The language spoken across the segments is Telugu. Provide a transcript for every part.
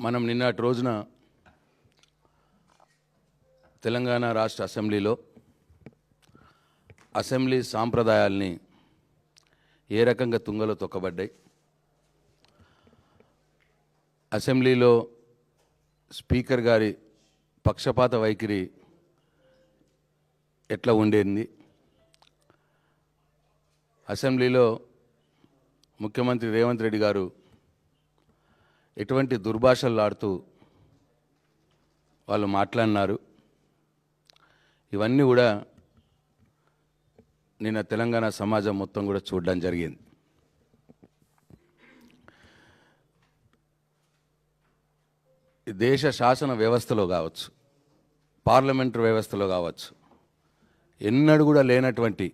మనం నిన్నటి రోజున తెలంగాణ రాష్ట్ర అసెంబ్లీలో అసెంబ్లీ సాంప్రదాయాల్ని ఏ రకంగా తుంగలో తొక్కబడ్డాయి? అసెంబ్లీలో స్పీకర్ గారి పక్షపాత వైఖరి ఎట్లా ఉండేది? అసెంబ్లీలో ముఖ్యమంత్రి రేవంత్ రెడ్డి గారు ఎటువంటి దుర్భాషలు ఆడుతూ వాళ్ళు మాట్లాడినారు. ఇవన్నీ కూడా నిన్న తెలంగాణ సమాజం మొత్తం కూడా చూడడం జరిగింది. దేశ శాసన వ్యవస్థలో కావచ్చు పార్లమెంటరీ వ్యవస్థలో కావచ్చు ఎన్నడూ కూడా లేనటువంటి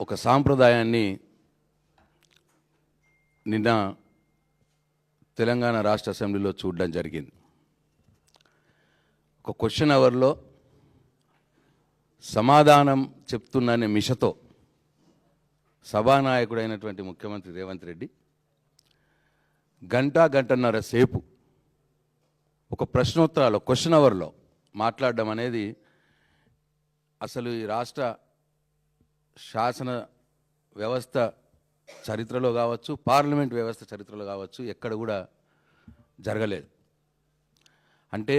ఒక సాంప్రదాయాన్ని నిన్న తెలంగాణ రాష్ట్ర అసెంబ్లీలో చూడడం జరిగింది. ఒక క్వశ్చన్ అవర్లో సమాధానం చెప్తున్ననే మిషతో సభానాయకుడైనటువంటి ముఖ్యమంత్రి రేవంత్ రెడ్డి గంట గంటన్నర సేపు ఒక ప్రశ్నోత్తరాలు క్వశ్చన్ అవర్లో మాట్లాడడం అనేది అసలు ఈ రాష్ట్ర శాసన వ్యవస్థ చరిత్రలో కావచ్చు పార్లమెంట్ వ్యవస్థ చరిత్రలో కావచ్చు ఎక్కడ కూడా జరగలేదు. అంటే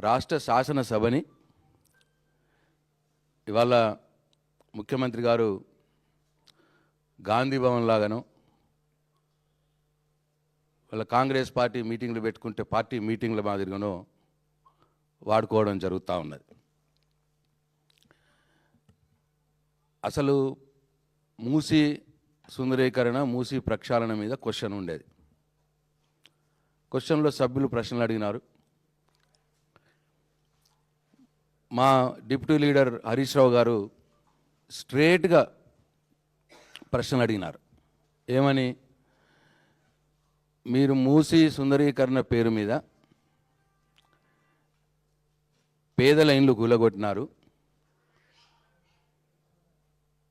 రాష్ట్ర శాసనసభని ఇవాళ ముఖ్యమంత్రి గారు గాంధీ భవన్ లాగాను వాళ్ళ కాంగ్రెస్ పార్టీ మీటింగ్లు పెట్టుకుంటే పార్టీ మీటింగ్ల మాదిరిగానో వాడుకోవడం జరుగుతూ ఉన్నది. అసలు మూసి సుందరీకరణ మూసి ప్రక్షాళన మీద క్వశ్చన్ ఉండేది. క్వశ్చన్లో సభ్యులు ప్రశ్నలు అడిగినారు. మా డిప్యూటీ లీడర్ హరీష్ రావు గారు స్ట్రేట్గా ప్రశ్నలు అడిగినారు. ఏమని? మీరు మూసి సుందరీకరణ పేరు మీద పేదల ఇండ్లు కూలగొట్టినారు.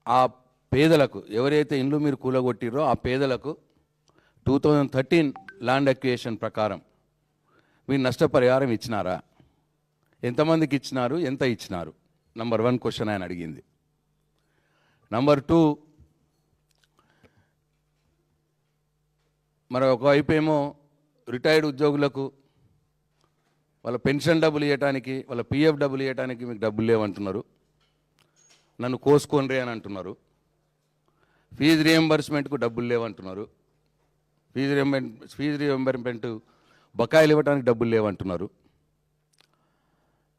ఆ పేదలకు ఎవరైతే ఇండ్లు మీరు కూలగొట్టిరో ఆ పేదలకు two thousand thirteen land acquisition ప్రకారం మీరు నష్టపరిహారం ఇచ్చినారా? ఎంతమందికి ఇచ్చినారు? ఎంత ఇచ్చినారు? నంబర్ వన్ క్వశ్చన్ ఆయన అడిగింది. నంబర్ టూ మరి ఒకవైపు ఏమో రిటైర్డ్ ఉద్యోగులకు వాళ్ళ పెన్షన్ డబ్బులు ఇవ్వటానికి వాళ్ళ పిఎఫ్ డబ్బులు ఇవ్వటానికి మీకు డబ్బులు లేవంటున్నారు. నన్ను కోసుకోండి అని అంటున్నారు. ఫీజు రియంబర్స్మెంట్కు డబ్బులు లేవంటున్నారు. ఫీజు రియంబర్ ఫీజు రియంబర్స్మెంట్ బకాయిలు ఇవ్వడానికి డబ్బులు లేవంటున్నారు.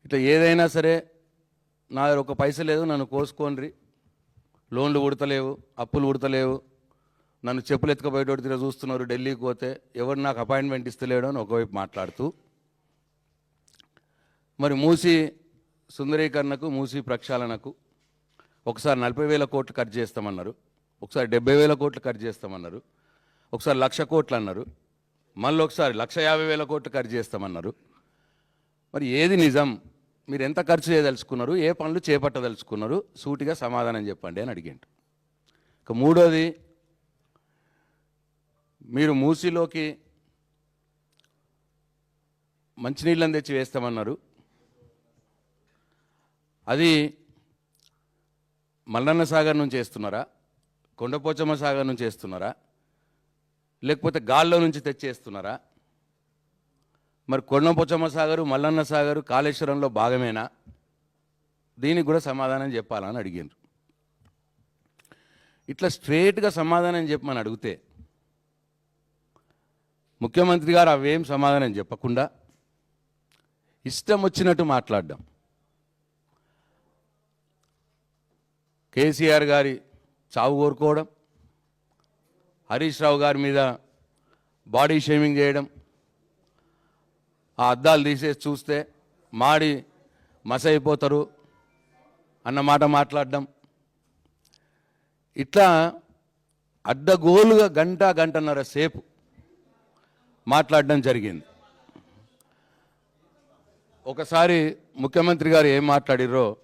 ఇట్లా ఏదైనా సరే నా ఒక పైస లేదు నన్ను కోసుకోండి లోన్లు ఉడతలేవు అప్పులు ఉడతలేవు నన్ను చెప్పులు ఎత్తుకపోయేటోటి చూస్తున్నారు ఢిల్లీకి పోతే ఎవరు నాకు అపాయింట్మెంట్ ఇస్తలేడు అని ఒకవైపు మాట్లాడుతూ. మరి మూసి సుందరీకరణకు మూసి ప్రక్షాళనకు ఒకసారి నలభై వేల కోట్లు ఖర్చు చేస్తామన్నారు. ఒకసారి డెబ్బై వేల కోట్లు ఖర్చు చేస్తామన్నారు. ఒకసారి లక్ష కోట్లు అన్నారు. మళ్ళీ ఒకసారి లక్ష యాభై వేల కోట్లు ఖర్చు చేస్తామన్నారు. మరి ఏది నిజం? మీరు ఎంత ఖర్చు చేయదలుచుకున్నారు? ఏ పనులు చేపట్టదలుచుకున్నారు? సూటిగా సమాధానం చెప్పండి అని అడిగాడు. ఇక మూడోది మీరు మూసిలోకి మంచినీళ్ళని తెచ్చి వేస్తామన్నారు. అది మల్లన్న సాగర్ నుంచి వేస్తున్నారా? కొండపోచమ్మ సాగర్ నుంచి వేస్తున్నారా? లేకపోతే గాల్లో నుంచి తెచ్చేస్తున్నారా? మరి కొండపోచమ్మ సాగరు మల్లన్న సాగరు కాళేశ్వరంలో భాగమేనా? దీనికి కూడా సమాధానం చెప్పాలని అడిగారు ఇట్లా స్ట్రేట్గా సమాధానం చెప్పమని అడిగితే ముఖ్యమంత్రి గారు అవేం సమాధానం చెప్పకుండా ఇష్టం వచ్చినట్టు మాట్లాడడం. కేసీఆర్ గారి చావు కోరుకోవడం హరీష్ రావు గారి మీద బాడీ షేమింగ్ చేయడం ఆ అద్దాలు తీసేసి చూస్తే మాడి మసైపోతారు అన్న మాట మాట్లాడడం. ఇట్లా అడ్డగోలుగా గంట గంటన్నర సేపు మాట్లాడడం జరిగింది. ఒకసారి ముఖ్యమంత్రి గారు ఏం మాట్లాడిరో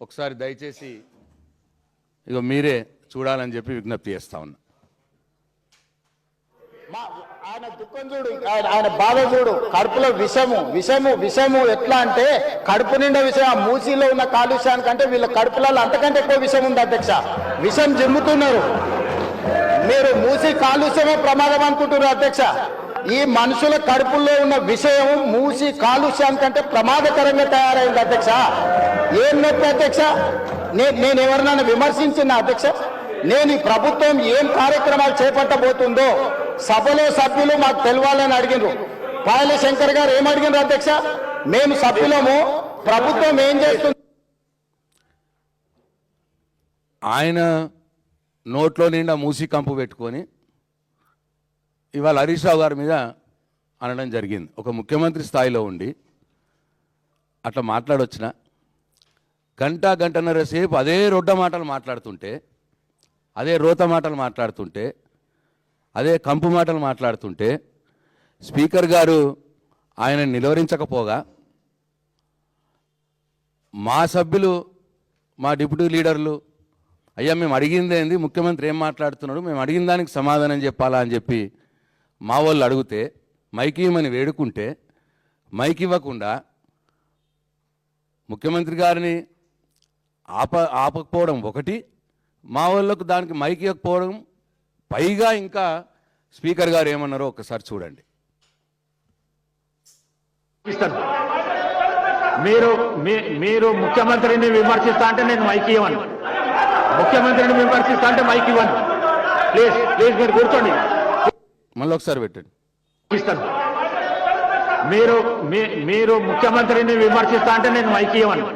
ఒకసారి దయచేసి ఇక మీరే చూడాలని చెప్పి విజ్ఞప్తి చేస్తా ఉన్నా. ఆయన దుఃఖం చూడు ఆయన ఆయన బాధ చూడు. కడుపులో విషము విషము విషము ఎట్లా అంటే కడుపు నిండా విషయం ఆ మూసీలో ఉన్న కాలుష్యానికంటే వీళ్ళ కడుపులలో అంతకంటే ఎక్కువ విషయం ఉంది అధ్యక్ష. విషం జిమ్ముతున్నారు. మీరు మూసి కాలుష్యమే ప్రమాదం అనుకుంటున్నారు అధ్యక్ష. ఈ మనుషుల కడుపుల్లో ఉన్న విషయం మూసి కాలుష్యానికంటే ప్రమాదకరంగా తయారైంది అధ్యక్ష. ఏం నొప్పి అధ్యక్ష? నేను ఎవరినైనా విమర్శించిన అధ్యక్ష నేను ఈ ప్రభుత్వం ఏం కార్యక్రమాలు చేపట్టబోతుందో సభలో సభ్యులు మాకు తెలవాలని అడిగినారు. పాయల శంకర్ గారు ఏం అధ్యక్ష? మేము సభ్యులము ప్రభుత్వం ఏం చేస్తుంది? ఆయన నోట్లో నిండా మూసి కంపు పెట్టుకొని ఇవాళ హరీష్ రావు గారి మీద అనడం జరిగింది. ఒక ముఖ్యమంత్రి స్థాయిలో ఉండి అట్లా మాట్లాడొచ్చిన గంట గంటన్నర సేపు అదే రొడ్డ మాటలు మాట్లాడుతుంటే అదే రోత మాటలు మాట్లాడుతుంటే అదే కంపు మాటలు మాట్లాడుతుంటే స్పీకర్ గారు ఆయన నిలువరించకపోగా మా సభ్యులు మా డిప్యూటీ లీడర్లు అయ్యా మేము అడిగిందేంది ముఖ్యమంత్రి ఏం మాట్లాడుతున్నాడు? మేము అడిగిన దానికి సమాధానం చెప్పాలా అని చెప్పి మా వాళ్ళు అడిగితే మైక్ ఇవ్వమని వేడుకుంటే మైక్ ఇవ్వకుండా ముఖ్యమంత్రి గారిని ఆప ఆపకపోవడం ఒకటి మా వాళ్ళకు దానికి మైక్ ఇవ్వకపోవడం పైగా ఇంకా స్పీకర్ గారు ఏమన్నారో ఒకసారి చూడండి. మీరు మీరు ముఖ్యమంత్రిని విమర్శిస్తా అంటే నేను మైక్ ఇవ్వను. ముఖ్యమంత్రిని విమర్శిస్తా అంటే మైక్ ఇవ్వను. ప్లీజ్ ప్లీజ్ మీరు కూర్చోండి. మళ్ళీ ఒకసారి పెట్టండి. ఇస్తాను మీరు మీరు ముఖ్యమంత్రిని విమర్శిస్తా అంటే నేను మైక్ ఇవ్వను.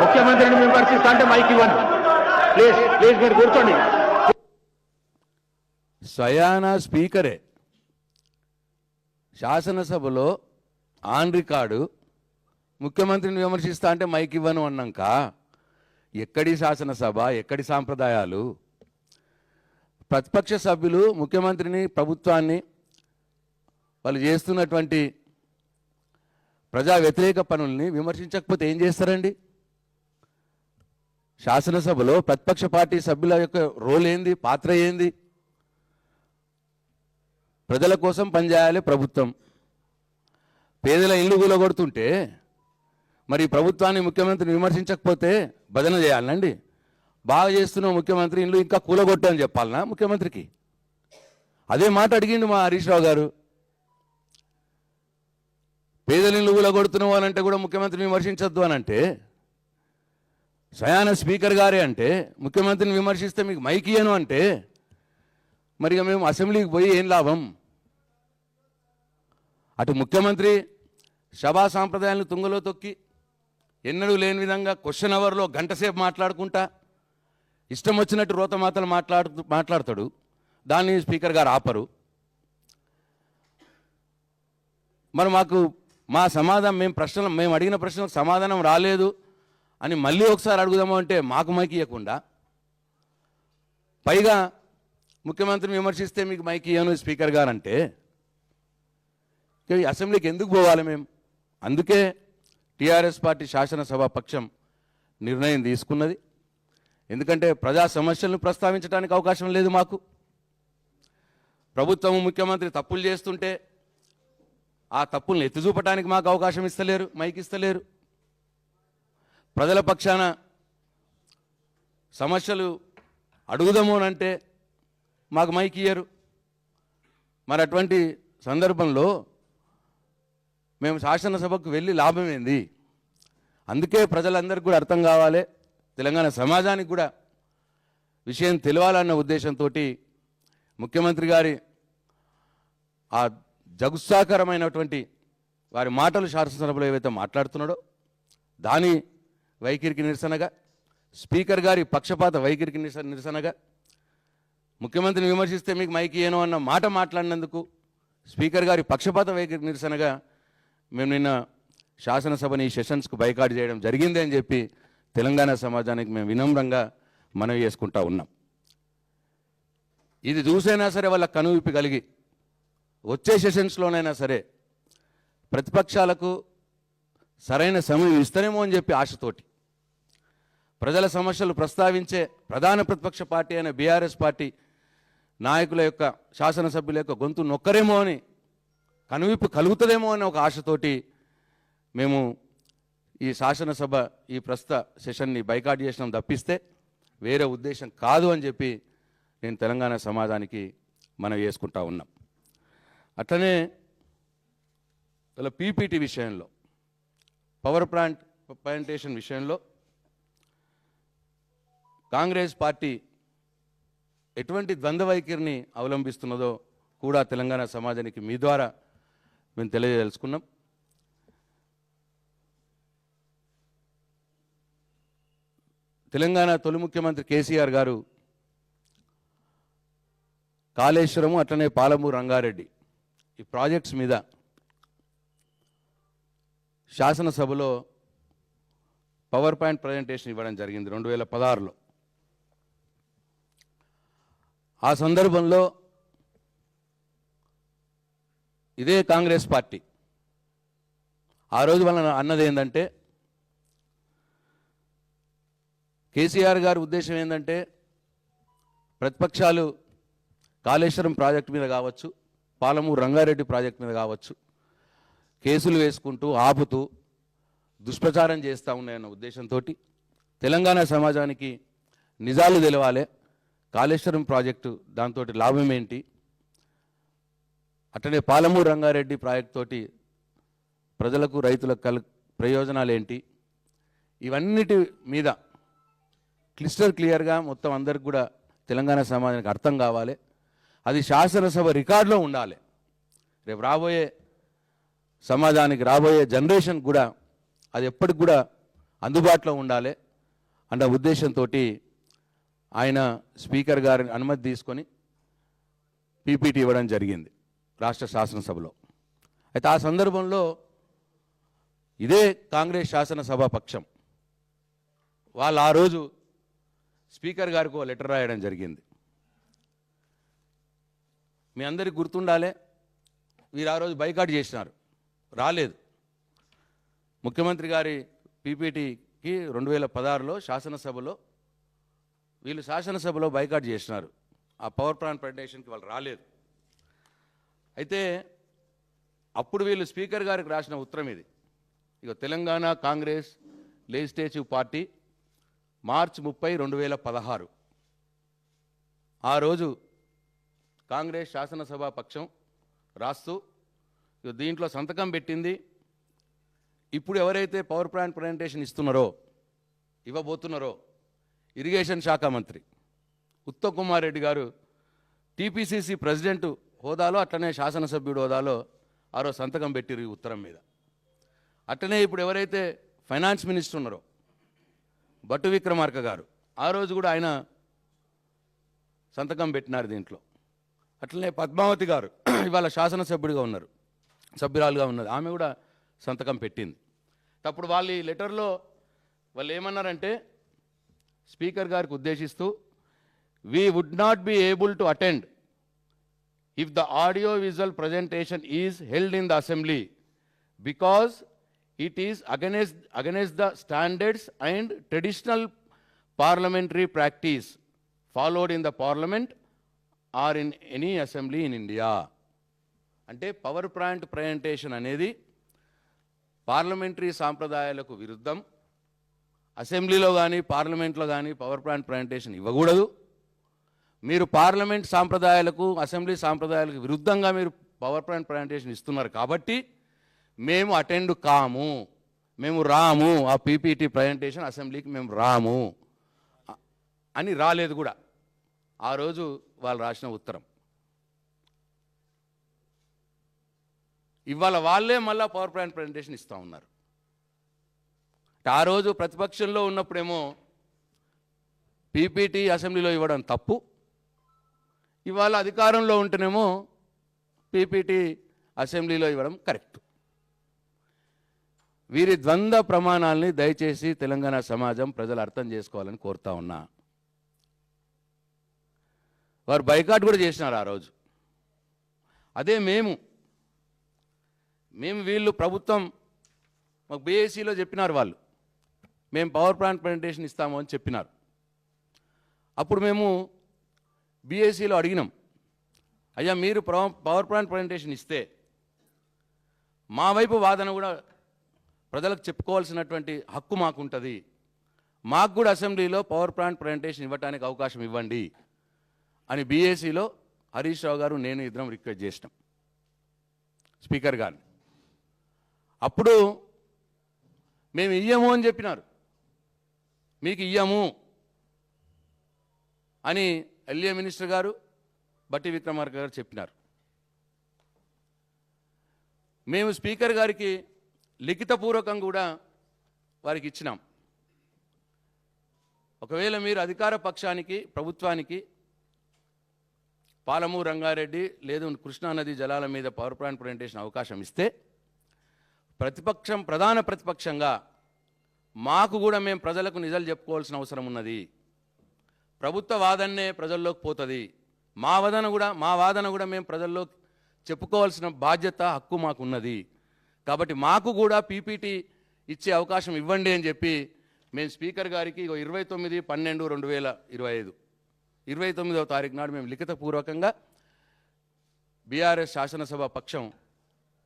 ముఖ్యమంత్రిని విమర్శిస్తా అంటే మైక్ ఇవ్వండి. ప్లీజ్ ప్లీజ్ మీరు కూర్చోండి. స్వయాన స్పీకరే శాసనసభలో ఆన్ రికార్డు ముఖ్యమంత్రిని విమర్శిస్తా అంటే మైక్ ఇవ్వను అన్నాక ఎక్కడి శాసనసభ ఎక్కడి సాంప్రదాయాలు? ప్రతిపక్ష సభ్యులు ముఖ్యమంత్రిని ప్రభుత్వాన్ని వాళ్ళు చేస్తున్నటువంటి ప్రజా వ్యతిరేక పనుల్ని విమర్శించకపోతే ఏం చేస్తారండి? శాసనసభలో ప్రతిపక్ష పార్టీ సభ్యుల యొక్క రోల్ ఏంది పాత్ర ఏంది? ప్రజల కోసం పనిచేయాలి ప్రభుత్వం. పేదల ఇల్లు కూలగొడుతుంటే మరి ప్రభుత్వాన్ని ముఖ్యమంత్రిని విమర్శించకపోతే భజన చేయాలండి. బాగా చేస్తున్న ముఖ్యమంత్రి ఇల్లు ఇంకా కూలగొట్టని చెప్పాలనా ముఖ్యమంత్రికి? అదే మాట అడిగిండు మా హరీష్ రావు గారు. పేదల ఇల్లు కూలగొడుతున్నావు అని అంటే కూడా ముఖ్యమంత్రిని విమర్శించొద్దు అని అంటే స్వయాన స్పీకర్ గారే అంటే ముఖ్యమంత్రిని విమర్శిస్తే మీకు మైక్ అంటే మరి మేము అసెంబ్లీకి పోయి ఏం లాభం? అటు ముఖ్యమంత్రి సభా సాంప్రదాయాలను తుంగలో తొక్కి ఎన్నడూ లేని విధంగా క్వశ్చన్ అవర్లో గంట సేపు మాట్లాడుకుంటా ఇష్టం వచ్చినట్టు రోత మాటలు మాట్లాడు మాట్లాడతాడు దాన్ని స్పీకర్ గారు ఆపరు. మరి మాకు మా సమాధానం మేము ప్రశ్నలు మేము అడిగిన ప్రశ్నలకు సమాధానం రాలేదు. అని మళ్ళీ ఒకసారి అడుగుదాము అంటే మాకు మైక్ ఇవ్వకుండా పైగా ముఖ్యమంత్రిని విమర్శిస్తే మీకు మైక్ ఇయ్యను స్పీకర్ గారు అంటే ఈ అసెంబ్లీకి ఎందుకు పోవాలి మేము అందుకే టీఆర్ఎస్ పార్టీ శాసనసభ పక్షం నిర్ణయం తీసుకున్నది. ఎందుకంటే ప్రజా సమస్యలను ప్రస్తావించడానికి అవకాశం లేదు మాకు. ప్రభుత్వం ముఖ్యమంత్రి తప్పులు చేస్తుంటే ఆ తప్పుల్ని ఎత్తి చూపడానికి మాకు అవకాశం ఇస్తలేరు మైక్ ఇస్తలేరు. ప్రజల పక్షాన సమస్యలు అడుగుదాము అని అంటే మాకు మైక్ ఇయ్యరు. మరి అటువంటి సందర్భంలో మేము శాసనసభకు వెళ్ళి లాభం ఏంది అందుకే ప్రజలందరికీ కూడా అర్థం కావాలి. తెలంగాణ సమాజానికి కూడా విషయం తెలియాలన్న ఉద్దేశంతో ముఖ్యమంత్రి గారి ఆ జగుత్సాకరమైనటువంటి వారి మాటలు శాసనసభలో ఏవైతే మాట్లాడుతున్నాడో దాని వైఖరికి నిరసనగా స్పీకర్ గారి పక్షపాత వైఖరికి నిరసనగా ముఖ్యమంత్రిని విమర్శిస్తే మీకు మైకి ఏనో అన్న మాట మాట్లాడినందుకు స్పీకర్ గారి పక్షపాత వైఖరి నిరసనగా మేము నిన్న శాసనసభని ఈ సెషన్స్కు బైకాట్ చేయడం జరిగింది అని చెప్పి తెలంగాణ సమాజానికి మేము వినమ్రంగా మనవి చేసుకుంటా ఉన్నాం. ఇది చూసైనా సరే వాళ్ళ కనువిప్పి కలిగి వచ్చే సెషన్స్లోనైనా సరే ప్రతిపక్షాలకు సరైన సమయం ఇస్తారేమో అని చెప్పి ఆశతోటి. ప్రజల సమస్యలు ప్రస్తావించే ప్రధాన ప్రతిపక్ష పార్టీ అయిన బీఆర్ఎస్ పార్టీ నాయకుల యొక్క శాసనసభ్యుల యొక్క గొంతు నొక్కరేమో అని కనువిప్పు కలుగుతుందేమో అనే ఒక ఆశతోటి మేము ఈ శాసనసభ ఈ ప్రస్తుత సెషన్ని బైకాట్ చేసినాం తప్పిస్తే వేరే ఉద్దేశం కాదు అని చెప్పి నేను తెలంగాణ సమాజానికి మనం వేసుకుంటా ఉన్నాం. అట్లనే ఇలా పీపీటీ విషయంలో పవర్ ప్లాంట్ ప్లాంటేషన్ విషయంలో కాంగ్రెస్ పార్టీ ఎటువంటి ద్వంద్వ వైఖరిని అవలంబిస్తున్నదో కూడా తెలంగాణ సమాజానికి మీ ద్వారా మేము తెలియదలుచుకున్నాం తెలంగాణ తొలి ముఖ్యమంత్రి కేసీఆర్ గారు కాళేశ్వరము అట్లనే పాలమూరు రంగారెడ్డి ఈ ప్రాజెక్ట్స్ మీద శాసనసభలో పవర్ పాయింట్ ప్రజెంటేషన్ ఇవ్వడం జరిగింది రెండు వేల పదహారులో. ఆ సందర్భంలో ఇదే కాంగ్రెస్ పార్టీ ఆ రోజు వలన అన్నది ఏంటంటే కేసీఆర్ గారి ఉద్దేశం ఏంటంటే ప్రతిపక్షాలు కాళేశ్వరం ప్రాజెక్టు మీద కావచ్చు పాలమూరు రంగారెడ్డి ప్రాజెక్టు మీద కావచ్చు కేసులు వేసుకుంటూ ఆపుతూ దుష్ప్రచారం చేస్తూ ఉన్నాయన్న ఉద్దేశంతో తెలంగాణ సమాజానికి నిజాలు తెలవాలి. కాళేశ్వరం ప్రాజెక్టు దాంతో లాభం ఏంటి? అట్లనే పాలమూరు రంగారెడ్డి ప్రాజెక్ట్ తోటి ప్రజలకు రైతులకు కల్ ప్రయోజనాలు ఏంటి? ఇవన్నిటి మీద క్లిస్టర్ క్లియర్గా మొత్తం అందరికి కూడా తెలంగాణ సమాజానికి అర్థం కావాలి. అది శాసనసభ రికార్డులో ఉండాలి. రేపు రాబోయే సమాజానికి రాబోయే జనరేషన్ కూడా అది ఎప్పటికి కూడా అందుబాటులో ఉండాలి అన్న ఉద్దేశంతో ఆయన స్పీకర్ గారిని అనుమతి తీసుకొని పీపీటీ ఇవ్వడం జరిగింది రాష్ట్ర శాసనసభలో. అయితే ఆ సందర్భంలో ఇదే కాంగ్రెస్ శాసనసభ పక్షం వాళ్ళు ఆ రోజు స్పీకర్ గారికి ఒక లెటర్ రాయడం జరిగింది. మీ అందరికి గుర్తుండాలే వీరు ఆ రోజు బైకాట్ చేసినారు. రాలేదు. ముఖ్యమంత్రి గారి పీపీటీకి రెండు వేల పదహారులో శాసనసభలో వీళ్ళు శాసనసభలో బైకాట్ చేసినారు. ఆ పవర్ ప్లాంట్ ప్రజెంటేషన్కి వాళ్ళు రాలేదు. అయితే అప్పుడు వీళ్ళు స్పీకర్ గారికి రాసిన ఉత్తరం ఇది. ఇక Telangana Congress legislative party March ముప్పై రెండు వేల పదహారు. ఆ రోజు కాంగ్రెస్ శాసనసభ పక్షం రాస్తూ దీంట్లో సంతకం పెట్టింది. ఇప్పుడు ఎవరైతే పవర్ ప్లాంట్ ప్రజెంటేషన్ ఇస్తున్నారో ఇవ్వబోతున్నారో ఇరిగేషన్ శాఖ మంత్రి ఉత్తమ్ కుమార్ రెడ్డి గారు టీపీసీసీ ప్రెసిడెంట్ హోదాలో అట్లనే శాసనసభ్యుడు హోదాలో ఆ రోజు సంతకం పెట్టిరు ఉత్తరం మీద. అట్లనే ఇప్పుడు ఎవరైతే ఫైనాన్స్ మినిస్టర్ ఉన్నారో భట్టు విక్రమార్క గారు ఆ రోజు కూడా ఆయన సంతకం పెట్టినారు దీంట్లో. అట్లనే పద్మావతి గారు ఇవాళ శాసనసభ్యుడిగా ఉన్నారు. సభ్యురాలుగా ఉన్నది. ఆమె కూడా సంతకం పెట్టింది. తప్పుడు వాళ్ళ లెటర్లో వాళ్ళు ఏమన్నారంటే స్పీకర్ గారికి ఉద్దేశిస్తూ we would not be able to attend if the audio visual presentation is held in the assembly because it is against against the standards and traditional parliamentary practice followed in the parliament or in any assembly in India అంటే పవర్ ప్లాంట్ ప్రజెంటేషన్ అనేది పార్లమెంటరీ సాంప్రదాయాలకు విరుద్ధం. అసెంబ్లీలో కానీ పార్లమెంట్లో కానీ పవర్ ప్లాంట్ ప్రజెంటేషన్ ఇవ్వకూడదు. మీరు పార్లమెంట్ సాంప్రదాయాలకు అసెంబ్లీ సాంప్రదాయాలకు విరుద్ధంగా మీరు పవర్ పాయింట్ ప్రజెంటేషన్ ఇస్తున్నారు కాబట్టి మేము అటెండ్ కాము. మేము రాము. ఆ పీపీటీ ప్రజెంటేషన్ అసెంబ్లీకి మేము రాము. అని రాలేదు కూడా. ఆ రోజు వాళ్ళు రాసిన ఉత్తరం. ఇవాళ వాళ్ళే మళ్ళీ పవర్ పాయింట్ ప్రజెంటేషన్ ఇస్తూ ఉన్నారు. ఆ రోజు ప్రతిపక్షంలో ఉన్నప్పుడేమో పీపీటీ అసెంబ్లీలో ఇవ్వడం తప్పు. ఇవాళ అధికారంలో ఉంటేనేమో పీపీటీ అసెంబ్లీలో ఇవ్వడం కరెక్ట్. వీరి ద్వంద్వ ప్రమాణాలని దయచేసి తెలంగాణ సమాజం ప్రజలు అర్థం చేసుకోవాలని కోరుతా ఉన్నా. వారు బైకాట్ కూడా చేసినారు ఆ రోజు. అదే మేము మేము వీళ్ళు ప్రభుత్వం మాకు బీఏసీలో చెప్పినారు వాళ్ళు. మేము పవర్ ప్లాంట్ ప్రజెంటేషన్ ఇస్తాము అని చెప్పినారు. అప్పుడు మేము బీఎస్సీలో అడిగినాం అయ్యా మీరు ప్రవ- పవర్ ప్లాంట్ ప్రజెంటేషన్ ఇస్తే మా వైపు వాదన కూడా ప్రజలకు చెప్పుకోవాల్సినటువంటి హక్కు మాకుంటుంది. మాకు కూడా అసెంబ్లీలో పవర్ ప్లాంట్ ప్రజెంటేషన్ ఇవ్వడానికి అవకాశం ఇవ్వండి అని బీఏసీలో హరీష్ రావు గారు నేను ఇద్దరం రిక్వెస్ట్ చేసినాం. స్పీకర్ గారిని అప్పుడు మేము ఇయ్యము అని చెప్పినారు. మీకు ఇయ్యము అని ఎల్ఏ మినిస్టర్ గారు బట్టి విక్రమార్క గారు చెప్పినారు. మేము స్పీకర్ గారికి లిఖితపూర్వకం కూడా వారికి ఇచ్చినాం. ఒకవేళ మీరు అధికార పక్షానికి ప్రభుత్వానికి పాలమూరు రంగారెడ్డి లేదు కృష్ణానది జలాల మీద పవర్ ప్లాంట్ ప్రజెంటేషన్ అవకాశం ఇస్తే ప్రతిపక్షం ప్రధాన ప్రతిపక్షంగా మాకు కూడా మేము ప్రజలకు నిజాలు చెప్పుకోవాల్సిన అవసరం ఉన్నది. ప్రభుత్వ వాదన్నే ప్రజల్లోకి పోతుంది. మా వాదన కూడా మా వాదన కూడా మేము ప్రజల్లో చెప్పుకోవాల్సిన బాధ్యత హక్కు మాకు ఉన్నది. కాబట్టి మాకు కూడా పీపీటీ ఇచ్చే అవకాశం ఇవ్వండి అని చెప్పి మేము స్పీకర్ గారికి ఇరవై తొమ్మిది పన్నెండు రెండు వేల ఇరవై ఐదు ఇరవై తొమ్మిదవ తారీఖు నాడు మేము లిఖితపూర్వకంగా బీఆర్ఎస్ శాసనసభ పక్షం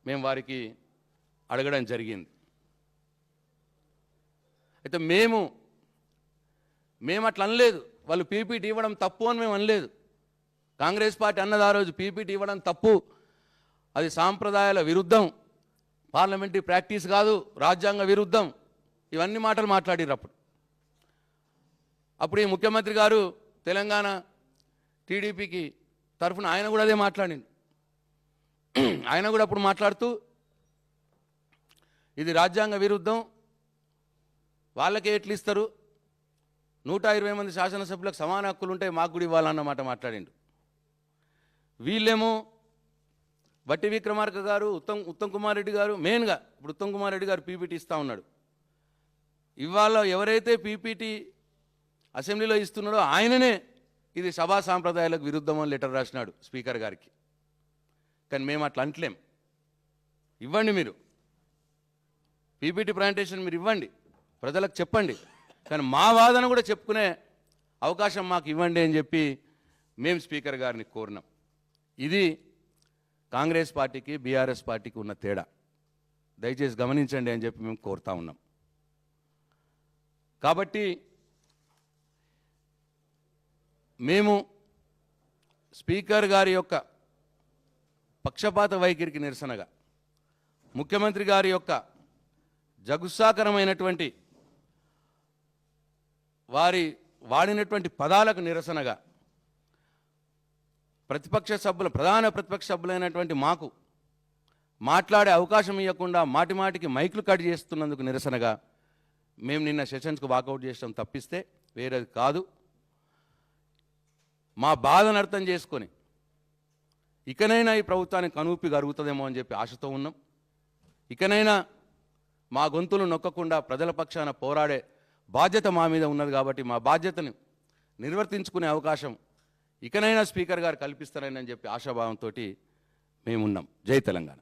మేము వారికి అడగడం జరిగింది. అయితే మేము మేము అట్లా అనలేదు. వాళ్ళు పీపీటీ ఇవ్వడం తప్పు అని మేము అనలేదు. కాంగ్రెస్ పార్టీ అన్నది ఆ రోజు పీపీటీ ఇవ్వడం తప్పు. అది సాంప్రదాయాల విరుద్ధం. పార్లమెంటరీ ప్రాక్టీస్ కాదు రాజ్యాంగ విరుద్ధం. ఇవన్నీ మాటలు మాట్లాడారు అప్పుడు. అప్పుడు ఈ ముఖ్యమంత్రి గారు తెలంగాణ టీడీపీకి తరఫున ఆయన కూడా అదే మాట్లాడిండు. ఆయన కూడా అప్పుడు మాట్లాడుతూ ఇది రాజ్యాంగ విరుద్ధం. వాళ్ళకే ఎట్లు ఇస్తారు? నూట ఇరవై మంది శాసనసభ్యులకు సమాన హక్కులు ఉంటే మాకు కూడా ఇవ్వాలన్నమాట మాట్లాడిండు. వీళ్ళేమో బట్టి విక్రమార్క గారు ఉత్తమ్ ఉత్తమ్ కుమార్ రెడ్డి గారు మెయిన్గా ఇప్పుడు ఉత్తమ్ కుమార్ రెడ్డి గారు పీపీటీ ఇస్తూ ఉన్నాడు. ఇవాళ ఎవరైతే పీపీటీ అసెంబ్లీలో ఇస్తున్నాడో ఆయననే ఇది సభా సాంప్రదాయాలకు విరుద్ధమని లెటర్ రాసినాడు స్పీకర్ గారికి. కానీ మేము అట్లా అంటలేం ఇవ్వండి మీరు. పీపీటీ ప్రజెంటేషన్ మీరు ఇవ్వండి. ప్రజలకు చెప్పండి. కానీ మా వాదన కూడా చెప్పుకునే అవకాశం మాకు ఇవ్వండి అని చెప్పి మేము స్పీకర్ గారిని కోరినాం. ఇది కాంగ్రెస్ పార్టీకి బీఆర్ఎస్ పార్టీకి ఉన్న తేడా. దయచేసి గమనించండి అని చెప్పి మేము కోరుతా ఉన్నాం. కాబట్టి మేము స్పీకర్ గారి యొక్క పక్షపాత వైఖరికి నిరసనగా ముఖ్యమంత్రి గారి యొక్క జగుత్సాకరమైనటువంటి వారి వాడినటువంటి పదాలకు నిరసనగా ప్రతిపక్ష సభ్యులు ప్రధాన ప్రతిపక్ష సభ్యులైనటువంటి మాకు మాట్లాడే అవకాశం ఇవ్వకుండా మాటిమాటికి మైకులు కట్ చేస్తున్నందుకు నిరసనగా మేము నిన్న సెషన్స్కు వాకౌట్ చేసడం తప్పిస్తే వేరేది కాదు. మా బాధను అర్థం చేసుకొని ఇకనైనా ఈ ప్రభుత్వానికి కనుపి కరుగుతుందేమో అని చెప్పి ఆశతో ఉన్నాం. ఇకనైనా మా గొంతులు నొక్కకుండా ప్రజల పక్షాన పోరాడే బాధ్యత మా మీద ఉన్నది కాబట్టి మా బాధ్యతని నిర్వర్తించుకునే అవకాశం ఇకనైనా స్పీకర్ గారు కల్పిస్తారని అని చెప్పి ఆశాభావంతో మేమున్నాం. జై తెలంగాణ.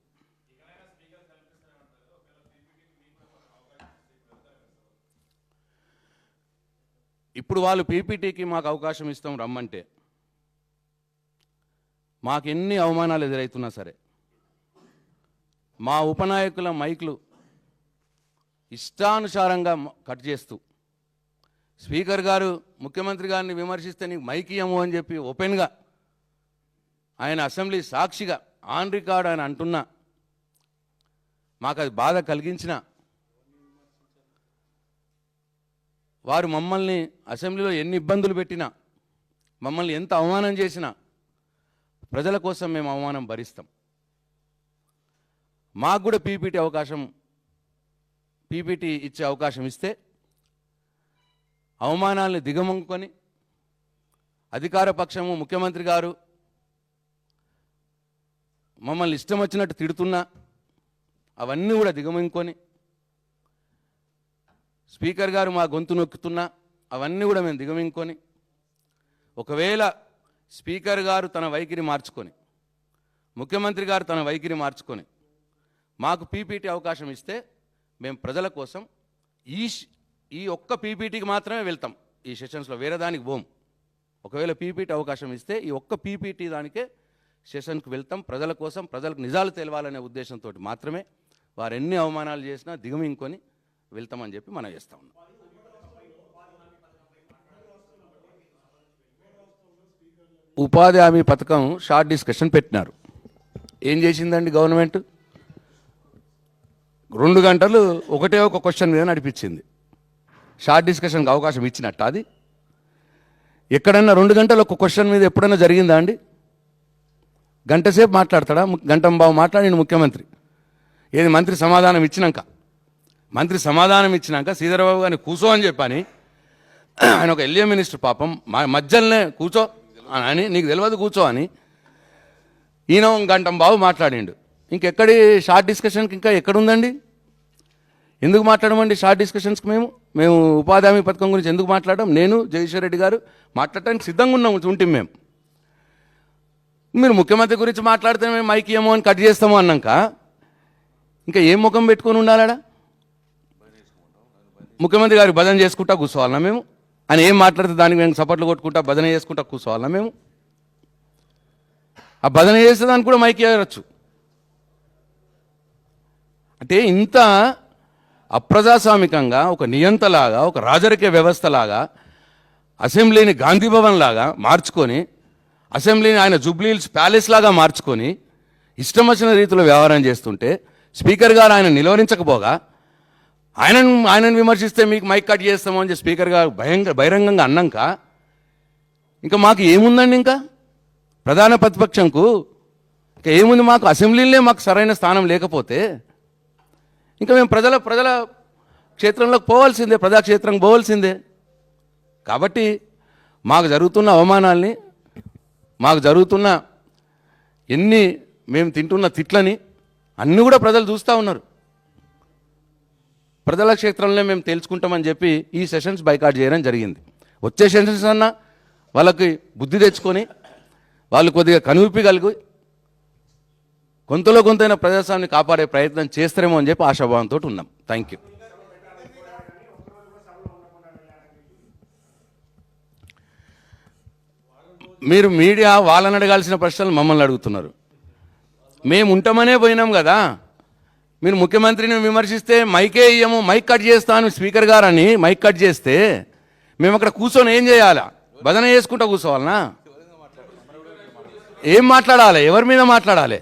ఇప్పుడు వాళ్ళు పీపీటీకి మాకు అవకాశం ఇస్తాం రమ్మంటే మాకు ఎన్ని అవమానాలు ఎదురవుతున్నా సరే మా ఉపనాయకుల మైకులు ఇష్టానుసారంగా కట్ చేస్తూ. స్పీకర్ గారు ముఖ్యమంత్రి గారిని విమర్శిస్తే నీకు మైక్ అని చెప్పి ఓపెన్గా ఆయన అసెంబ్లీ సాక్షిగా ఆన్ రికార్డ్ ఆయన అంటున్నా. మాకు అది బాధ కలిగించిన వారు మమ్మల్ని అసెంబ్లీలో ఎన్ని ఇబ్బందులు పెట్టినా మమ్మల్ని ఎంత అవమానం చేసినా ప్రజల కోసం మేము అవమానం భరిస్తాం. మాకు కూడా పీపీటీ అవకాశం పీపీటీ ఇచ్చే అవకాశం ఇస్తే అవమానాల్ని దిగమంగుకొని అధికార పక్షము ముఖ్యమంత్రి గారు మమ్మల్ని ఇష్టం వచ్చినట్టు తిడుతున్నా అవన్నీ కూడా దిగమంగుకొని స్పీకర్ గారు మా గొంతు నొక్కుతున్నా అవన్నీ కూడా మేము దిగమింగుకొని ఒకవేళ స్పీకర్ గారు తన వైఖరి మార్చుకొని ముఖ్యమంత్రి గారు తన వైఖరి మార్చుకొని మాకు పీపీటీ అవకాశం ఇస్తే మేము ప్రజల కోసం ఈ ఈ ఒక్క పీపీటీకి మాత్రమే వెళ్తాం. ఈ సెషన్స్లో వేరే దానికి పోం. ఒకవేళ పీపీటీ అవకాశం ఇస్తే ఈ ఒక్క పీపీటీ దానికే సెషన్కి వెళ్తాం. ప్రజల కోసం ప్రజలకు నిజాలు తెలవాలనే ఉద్దేశంతో మాత్రమే వారు ఎన్ని అవమానాలు చేసినా దిగమింకొని వెళ్తామని చెప్పి మనం చేస్తా ఉన్నాం. ఉపాధి హామీ పథకం షార్ట్ డిస్కషన్ పెట్టినారు. ఏం చేసిందండి గవర్నమెంట్? రెండు గంటలు ఒకటే ఒక క్వశ్చన్ మీద నడిపించింది. షార్ట్ డిస్కషన్కి అవకాశం ఇచ్చినట్ట అది. ఎక్కడన్నా రెండు గంటలు ఒక క్వశ్చన్ మీద ఎప్పుడైనా జరిగిందా అండి? గంట సేపు మాట్లాడతాడా? ము- గంటం బాబు మాట్లాడిండు ముఖ్యమంత్రి. ఏది మంత్రి సమాధానం ఇచ్చినాక. మంత్రి సమాధానం ఇచ్చినాక శ్రీధరబాబు గారిని కూర్చో అని చెప్పని ఆయన ఒక ఎల్ఏ మినిస్టర్ పాపం మా మధ్యలోనే కూర్చో అని నీకు తెలియదు కూర్చో అని ఈయన గంటం బాబు మాట్లాడిండు. ఇంకెక్కడి షార్ట్ డిస్కషన్కి ఇంకా ఎక్కడుందండి? ఎందుకు మాట్లాడమండి షార్ట్ డిస్కషన్స్కి మేము? మేము ఉపాధి హామీ పథకం గురించి ఎందుకు మాట్లాడడం? నేను జగదీశ్వర్ రెడ్డి గారు మాట్లాడటానికి సిద్ధంగా ఉన్నాం ఉంటిం మేము. మీరు ముఖ్యమంత్రి గురించి మాట్లాడితే మేము మైక్ ఏమో అని కట్ చేస్తాము అన్నాక ఇంకా ఏం ముఖం పెట్టుకొని ఉండాలడా? ముఖ్యమంత్రి గారు భజన చేసుకుంటా కూర్చోవాలన్నా మేము? ఆయన ఏం మాట్లాడితే దానికి మేము సపోర్ట్లు కొట్టుకుంటా భజన చేసుకుంటా కూర్చోవాలన్నా మేము? ఆ భజన చేస్తే దానికి కూడా మైక్ ఏరచ్చు అంటే ఇంత అప్రజాస్వామికంగా ఒక నియంతలాగా ఒక రాజరిక వ్యవస్థలాగా అసెంబ్లీని గాంధీ భవన్ లాగా మార్చుకొని అసెంబ్లీని ఆయన జూబ్లీహిల్స్ ప్యాలెస్ లాగా మార్చుకొని ఇష్టం వచ్చిన రీతిలో వ్యవహారం చేస్తుంటే స్పీకర్ గారు ఆయన నిలువరించకపోగా ఆయనను ఆయనను విమర్శిస్తే మీకు మైక్ కట్ చేస్తామో అని చెప్పి స్పీకర్ గారు భయంకర బహిరంగంగా అన్నాక ఇంకా మాకు ఏముందండి ఇంకా? ప్రధాన ప్రతిపక్షంకు ఇంకా ఏముంది మాకు? అసెంబ్లీలే మాకు సరైన స్థానం లేకపోతే ఇంకా మేము ప్రజల ప్రజల క్షేత్రంలోకి పోవాల్సిందే ప్రజాక్షేత్రం పోవాల్సిందే. కాబట్టి మాకు జరుగుతున్న అవమానాల్ని మాకు జరుగుతున్న ఎన్ని మేము తింటున్న తిట్లని అన్నీ కూడా ప్రజలు చూస్తూ ఉన్నారు. ప్రజల క్షేత్రంలో మేము తెలుసుకుంటామని చెప్పి ఈ సెషన్స్ బైకాట్ చేయడం జరిగింది. వచ్చే సెషన్స్ అన్నా వాళ్ళకి బుద్ధి తెచ్చుకొని వాళ్ళు కొద్దిగా కనువిప్పి కలిగి కొంతలో కొంతైన ప్రజాస్వామ్యాన్ని కాపాడే ప్రయత్నం చేస్తారేమో అని చెప్పి ఆశాభావంతో ఉన్నాం. థ్యాంక్ యూ మీరు మీడియా వాళ్ళని అడగాల్సిన ప్రశ్నలు మమ్మల్ని అడుగుతున్నారు. మేము ఉంటామనే పోయినాం కదా. మీరు ముఖ్యమంత్రిని విమర్శిస్తే మైకే ఇయ్యము మైక్ కట్ చేస్తాను స్పీకర్ గారని మైక్ కట్ చేస్తే మేము అక్కడ కూర్చొని ఏం చేయాలా? భజన చేసుకుంటా కూర్చోవాలనా? ఏం మాట్లాడాలి? ఎవరి మీద మాట్లాడాలి?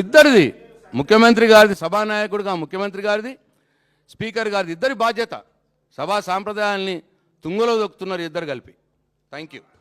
ఇద్దరిది ముఖ్యమంత్రి గారిది సభానాయకుడిగా ముఖ్యమంత్రి గారిది స్పీకర్ గారిది ఇద్దరి బాధ్యత సభా సాంప్రదాయాల్ని తుంగలో దొక్కుతున్నారు ఇద్దరు కలిపి. Thank you